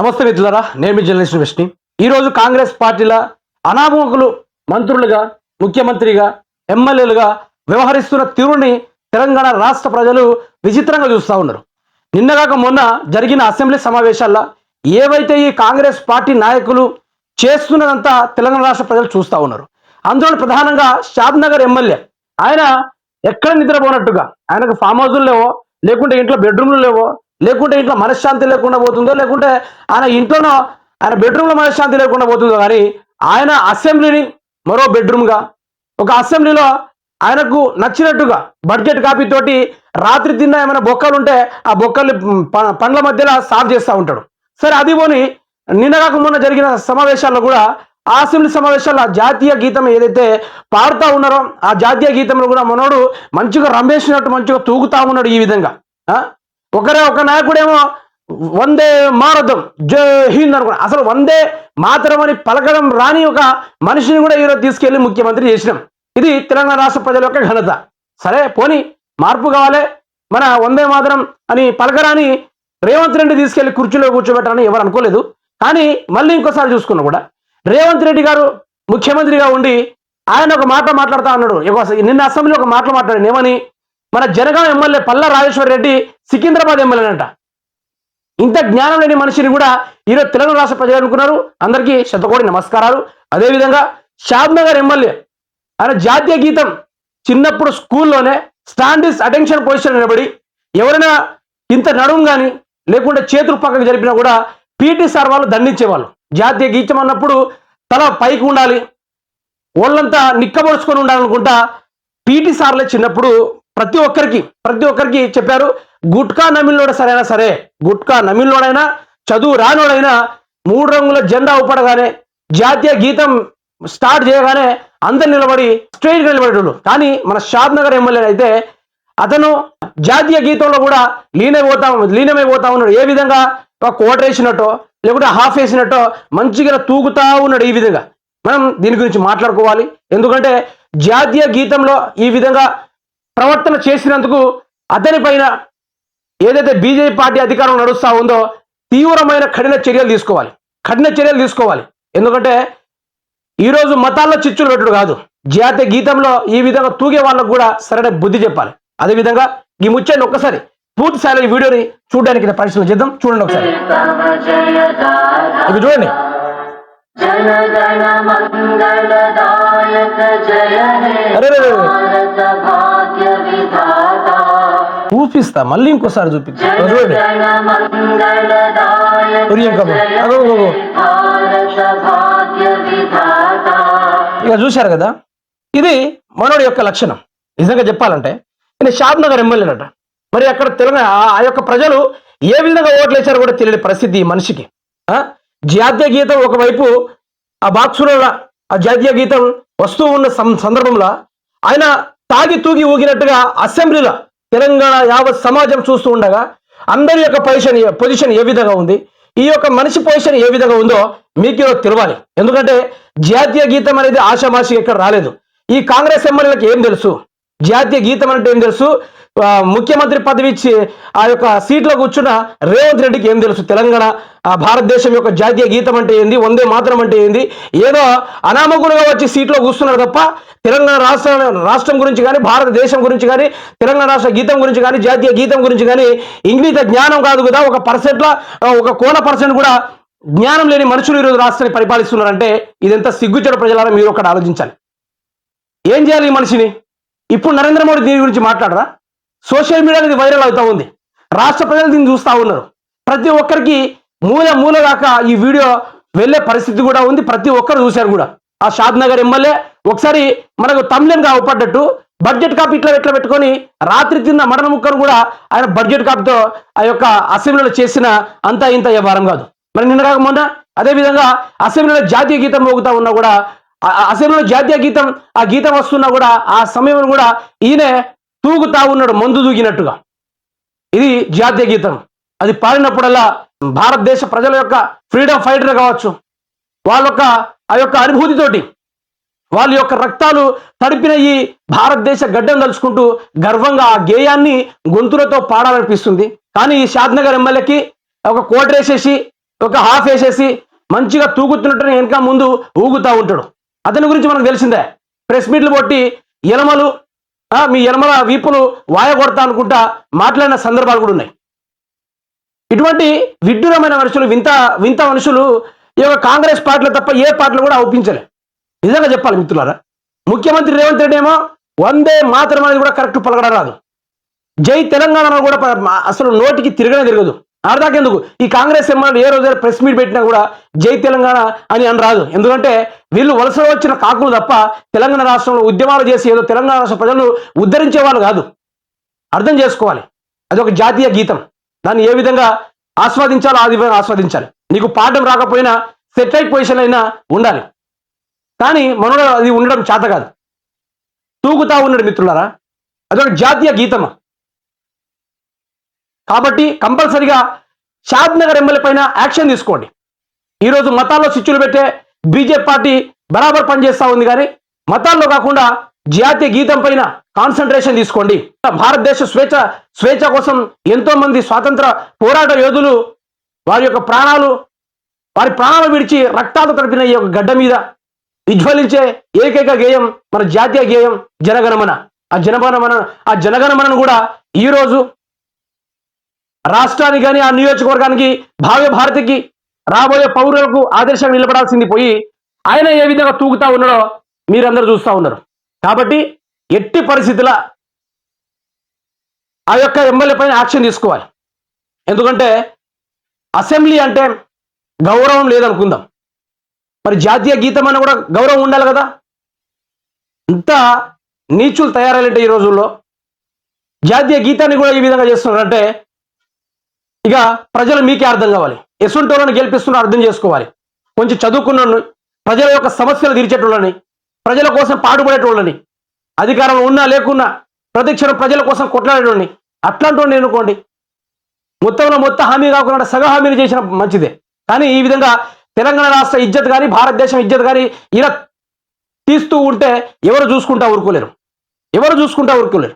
నమస్తే మిత్రులారా నేను మీ జర్నలిస్ట్ విష్ణి. ఈరోజు కాంగ్రెస్ పార్టీల అనామకులు మంత్రులుగా ముఖ్యమంత్రిగా ఎమ్మెల్యేలుగా వ్యవహరిస్తున్న తీరుని తెలంగాణ రాష్ట్ర ప్రజలు విచిత్రంగా చూస్తూ ఉన్నారు. నిన్నగాక మొన్న జరిగిన అసెంబ్లీ సమావేశాల్లో ఏవైతే ఈ కాంగ్రెస్ పార్టీ నాయకులు చేస్తున్నదంతా తెలంగాణ రాష్ట్ర ప్రజలు చూస్తూ ఉన్నారు. అందులో ప్రధానంగా షాద్ నగర్ ఎమ్మెల్యే. ఆయన ఎక్కడ నిద్రపోనట్టుగా ఆయనకు ఫామ్ హౌస్లు లేవో లేకుంటే ఇంట్లో బెడ్రూమ్లు లేవో లేకుంటే ఇంట్లో మనశ్శాంతి లేకుండా పోతుందో లేకుంటే ఆయన ఇంట్లోనో ఆయన బెడ్రూమ్లో మనశ్శాంతి లేకుండా పోతుందో కానీ ఆయన అసెంబ్లీని మరో బెడ్రూమ్గా ఒక అసెంబ్లీలో ఆయనకు నచ్చినట్టుగా బడ్జెట్ కాపీ తోటి రాత్రి తిన్న ఏమైనా బొక్కలు ఉంటే ఆ బొక్కల్ని పండ్ల మధ్యలో సాఫ్ చేస్తూ ఉంటాడు. సరే అది పోని నిన్నగాక మొన్న జరిగిన సమావేశాల్లో కూడా ఆ అసెంబ్లీ సమావేశాల్లో ఆ జాతీయ గీతం ఏదైతే పాడుతూ ఉన్నారో ఆ జాతీయ గీతంలో కూడా మనోడు మంచిగా రమేసినట్టు మంచిగా తూగుతా ఉన్నాడు ఈ విధంగా. ఒకరే ఒక నాయకుడేమో వందే మారథం జై హింద్ అనుకున్నాం. అసలు వందే మాత్రం అని పలకడం రాని ఒక మనిషిని కూడా ఈరోజు తీసుకెళ్ళి ముఖ్యమంత్రి చేసినాం. ఇది తెలంగాణ రాష్ట్ర ప్రజల యొక్క ఘనత. సరే పోని మార్పు కావాలి. మన వందే మాతరం అని పలకరాని రేవంత్ రెడ్డి తీసుకెళ్ళి కుర్చీలో కూర్చోబెట్టాలని ఎవరు అనుకోలేదు. కానీ మళ్ళీ ఇంకోసారి చూసుకున్నా కూడా రేవంత్ రెడ్డి గారు ముఖ్యమంత్రిగా ఉండి ఆయన ఒక మాట మాట్లాడుతా అన్నాడు. నిన్న అసెంబ్లీలో ఒక మాట మాట్లాడాడు ఏమని? మన జనగాం ఎమ్మెల్యే పల్ల రాజేశ్వర్ రెడ్డి సికింద్రాబాద్ ఎమ్మెల్యేనంట. ఇంత జ్ఞానం లేని మనిషిని కూడా ఈరోజు తెలంగాణ రాష్ట్ర ప్రజలు అనుకున్నారు. అందరికీ శతకోటి నమస్కారాలు. అదేవిధంగా షాబ్నగర్ ఎమ్మెల్యే ఆయన జాతీయ గీతం చిన్నప్పుడు స్కూల్లోనే స్టాండిస్ అటెన్షన్ పొజిషన్ నిలబడి ఎవరైనా ఇంత నడుము కానీ లేకుంటే చేతులు పక్కకు జరిపినా కూడా పీటీ సార్ వాళ్ళు దండించేవాళ్ళు. జాతీయ గీతం అన్నప్పుడు తల పైకి ఉండాలి. ఒళ్ళంతా నిక్కబడుచుకొని ఉండాలనుకుంటా పీటీ సార్లే చిన్నప్పుడు ప్రతి ఒక్కరికి ప్రతి ఒక్కరికి చెప్పారు గుట్కా నమిలినోడ సరైనా సరే గుట్కా నమిలినోడైనా చదువు రానోడైనా మూడు రంగుల జెండా ఊపడగానే జాతీయ గీతం స్టార్ట్ చేయగానే అందరు నిలబడి స్ట్రైట్ నిలబడేటోళ్ళు. కానీ మన షాద్ నగర్ ఎమ్మెల్యే అయితే అతను జాతీయ గీతంలో కూడా లీనమైపోతా లీనమైపోతా ఉన్నాడు. ఏ విధంగా? ఒక కోట వేసినట్టో లేకుంటే హాఫ్ వేసినట్టో మంచిగా తూగుతా ఉన్నాడు ఈ విధంగా. మనం దీని గురించి మాట్లాడుకోవాలి. ఎందుకంటే జాతీయ గీతంలో ఈ విధంగా ప్రవర్తన చేసినందుకు అతని పైన ఏదైతే బీజేపీ పార్టీ అధికారం నడుస్తా ఉందో తీవ్రమైన కఠిన చర్యలు తీసుకోవాలి. కఠిన చర్యలు తీసుకోవాలి. ఎందుకంటే ఈరోజు మతాల్లో చిచ్చులు పెట్టుడు కాదు. జాతీయ గీతంలో ఈ విధంగా తూగే వాళ్ళకు కూడా సరైన బుద్ధి చెప్పాలి. అదేవిధంగా ఈ ముచ్చని ఒక్కసారి పూర్తి స్థాయిలో ఈ వీడియోని చూడడానికి పరిశీలన చేద్దాం. చూడండి ఒకసారి. ఇవి చూడండి. మంగళదాయక జయ. భారత భాగ్య విధాత చూపిస్తా మళ్ళీ ఇంకోసారి చూపిస్తా జన చూడండి గణ మంగళదాయక ప్రియాంక అమ్మ. జయ అగో, అగో, అగో. హే భారత భాగ్య విధాత ఇక చూశారు కదా ఇది మనోడి యొక్క లక్షణం నిజంగా చెప్పాలంటే నేను షాద్ నగర్ ఎమ్మెల్యేనట మరి అక్కడ తెలంగాణ ఆ- యొక్క ప్రజలు ఏ విధంగా ఓట్లు వేశారో కూడా తెలియని పరిస్థితి ఈ మనిషికి? జాతీయ గీతం ఒకవైపు ఆ బాక్సులో ఆ జాతీయ గీతం వస్తూ ఉన్న సం- సందర్భంలో ఆయన తాగి తూగి ఊగినట్టుగా అసెంబ్లీలో తెలంగాణ యావత్ సమాజం చూస్తూ ఉండగా అందరి యొక్క పొజిషన్ పొజిషన్ ఏ విధంగా ఉంది? ఈ యొక్క మనిషి పొజిషన్ ఏ విధంగా ఉందో మీకు ఈరోజు తెలియాలి ఎందుకంటే జాతీయ గీతం అనేది ఆషామాషి ఎక్కడ రాలేదు. ఈ కాంగ్రెస్ ఎమ్మెల్యేలకు ఏం తెలుసు? జాతీయ గీతం అంటే ఏం తెలుసు? ముఖ్యమంత్రి పదవి ఇచ్చి ఆ యొక్క సీట్లో కూర్చున్న రేవంత్ రెడ్డికి ఏం తెలుసు? తెలంగాణ భారతదేశం యొక్క జాతీయ గీతం అంటే ఏంది? వందే మాత్రం అంటే ఏంది? ఏదో అనామకులుగా వచ్చి సీట్లో కూర్చున్నారు తప్ప తెలంగాణ రాష్ట్ర రాష్ట్రం గురించి కానీ భారతదేశం గురించి కానీ తెలంగాణ రాష్ట్ర గీతం గురించి కానీ జాతీయ గీతం గురించి కానీ ఇంగ్లీష్ జ్ఞానం కాదు కదా. ఒక పర్సెంట్లో ఒక కోన పర్సెంట్ కూడా జ్ఞానం లేని మనుషులు ఈరోజు రాష్ట్రాన్ని పరిపాలిస్తున్నారంటే ఇదంతా సిగ్గుచెడు ప్రజలారా మీరు ఒకటి ఆలోచించాలి? ఏం చేయాలి ఈ మనిషిని? ఇప్పుడు నరేంద్ర మోడీ దీని గురించి మాట్లాడరా? సోషల్ మీడియాలో ఇది వైరల్ అవుతూ ఉంది. రాష్ట్ర ప్రజలు దీన్ని చూస్తూ ఉన్నారు. ప్రతి ఒక్కరికి మూల మూల దాకా ఈ వీడియో వెళ్ళే పరిస్థితి కూడా ఉంది. ప్రతి ఒక్కరు చూశారు కూడా. ఆ షాద్ నగర్ ఎమ్మెల్యే ఒకసారి మనకు తమిళంగా అవపడ్డట్టు బడ్జెట్ కాపీ ఇట్లా ఇట్లా పెట్టుకొని రాత్రి తిన్న మరణ ముక్కను కూడా ఆయన బడ్జెట్ కాపీతో ఆ యొక్క అసెంబ్లీలో చేసిన అంతా ఇంత వ్యవహారం కాదు. మరి నిన్న కాక మొన్న అదేవిధంగా అసెంబ్లీలో జాతీయ గీతం మోగుతా ఉన్నా కూడా అసెంబ్లీలో జాతీయ గీతం ఆ గీతం వస్తున్నా కూడా ఆ సమయంలో కూడా ఈయనే తూగుతా ఉన్నాడు మందు దూగినట్టుగా. ఇది జాతీయ గీతం. అది పాడినప్పుడల్లా భారతదేశ ప్రజల యొక్క ఫ్రీడమ్ ఫైటర్ కావచ్చు. వాళ్ళ యొక్క ఆ యొక్క అనుభూతితోటి వాళ్ళ యొక్క రక్తాలు తడిపిన ఈ భారతదేశ గడ్డం తలుచుకుంటూ గర్వంగా ఆ గేయాన్ని గొంతులతో పాడాలనిపిస్తుంది. కానీ ఈ షాద్నగర్ ఎమ్మెల్యేకి ఒక కోట వేసేసి ఒక హాఫ్ వేసేసి మంచిగా తూగుతున్నట్టు వెనక ముందు ఊగుతూ ఉంటాడు. అతని గురించి మనకు తెలిసిందే. ప్రెస్ మీట్లు కొట్టి ఎలమలు మీ ఎనమల వీపులు వాయ కొడతా అనుకుంటా మాట్లాడిన సందర్భాలు కూడా ఉన్నాయి. ఇటువంటి విడ్డూరమైన మనుషులు వింత వింత మనుషులు ఈ యొక్క కాంగ్రెస్ పార్టీలో తప్ప ఏ పార్టీలో కూడా ఒప్పించలే. నిజంగా చెప్పాలి మిత్రులారా. ముఖ్యమంత్రి రేవంత్ రెడ్డి ఏమో వందే మాత్రం అనేది కూడా కరెక్ట్ పలకడం రాదు. జై తెలంగాణ కూడా అసలు నోటికి తిరగనే తిరగదు. అర్థాకెందుకు? ఈ కాంగ్రెస్ ఎమ్మెల్యే ఏ రోజు ప్రెస్ మీట్ పెట్టినా కూడా జై తెలంగాణ అని అని రాదు. ఎందుకంటే వీళ్ళు వలసలో వచ్చిన కాకులు తప్ప తెలంగాణ రాష్ట్రంలో ఉద్యమాలు చేసి ఏదో తెలంగాణ రాష్ట్ర ప్రజలను ఉద్ధరించే వాళ్ళు కాదు. అర్థం చేసుకోవాలి. అది ఒక జాతీయ గీతం. దాన్ని ఏ విధంగా ఆస్వాదించాలో ఆ విధంగా ఆస్వాదించాలి. నీకు పాఠం రాకపోయినా సెటిలైట్ పొజిషన్ అయినా ఉండాలి. కానీ మనలో అది ఉండడం చేత కాదు. తూగుతా ఉన్నాడు మిత్రులారా. అదొక జాతీయ గీతం కాబట్టి కంపల్సరిగా షాద్ నగర్ ఎమ్మెల్యే పైన యాక్షన్ తీసుకోండి. ఈరోజు మతాల్లో స్విచ్చులు పెట్టే బీజేపీ పార్టీ బరాబర్ పనిచేస్తూ ఉంది కానీ మతాల్లో కాకుండా జాతీయ గీతం పైన కాన్సన్ట్రేషన్ తీసుకోండి. భారతదేశ స్వేచ్ఛ స్వేచ్ఛ కోసం ఎంతో మంది స్వాతంత్ర పోరాట యోధులు వారి యొక్క ప్రాణాలు వారి ప్రాణాలు విడిచి రక్తాలు తడిపిన ఈ యొక్క గడ్డ మీద విజ్వలించే ఏకైక గేయం మన జాతీయ గేయం జనగణమన. ఆ జనగణమన ఆ జనగణమనను కూడా ఈరోజు రాష్ట్రానికి కానీ ఆ నియోజకవర్గానికి భావ్య భారతికి రాబోయే పౌరులకు ఆదర్శంగా నిలబడాల్సింది పోయి ఆయన ఏ విధంగా తూగుతా ఉన్నాడో మీరందరూ చూస్తూ ఉన్నారు. కాబట్టి ఎట్టి పరిస్థితుల ఆ యొక్క ఎమ్మెల్యే పైన యాక్షన్ తీసుకోవాలి. ఎందుకంటే అసెంబ్లీ అంటే గౌరవం లేదనుకుందాం. మరి జాతీయ గీతం అన్న కూడా గౌరవం ఉండాలి కదా? ఇంత నీచులు తయారయ్యాలంటే ఈ రోజుల్లో. జాతీయ గీతాన్ని కూడా ఈ విధంగా చేస్తున్నారంటే ఇక ప్రజలు మీకే అర్థం కావాలి. ఎసుంటోళ్ళని గెలిపిస్తున్న అర్థం చేసుకోవాలి. కొంచెం చదువుకున్న ప్రజల యొక్క సమస్యలు తీర్చేటోళ్ళని ప్రజల కోసం పాటుపడేటోళ్ళని అధికారంలో ఉన్నా లేకున్నా ప్రతిక్షణం ప్రజల కోసం కొట్లాడేటోళ్ళని అట్లాంటి వాడిని ఎన్నుకోండి. మొత్తంలో మొత్తం హామీ కాకుండా సగ హామీలు చేసిన మంచిదే. కానీ ఈ విధంగా తెలంగాణ రాష్ట్ర ఇజ్జత్ కానీ భారతదేశం ఇజ్జత్ కానీ ఇలా తీస్తూ ఉంటే ఎవరు చూసుకుంటా ఊరుకోలేరు. ఎవరు చూసుకుంటా ఊరుకోలేరు.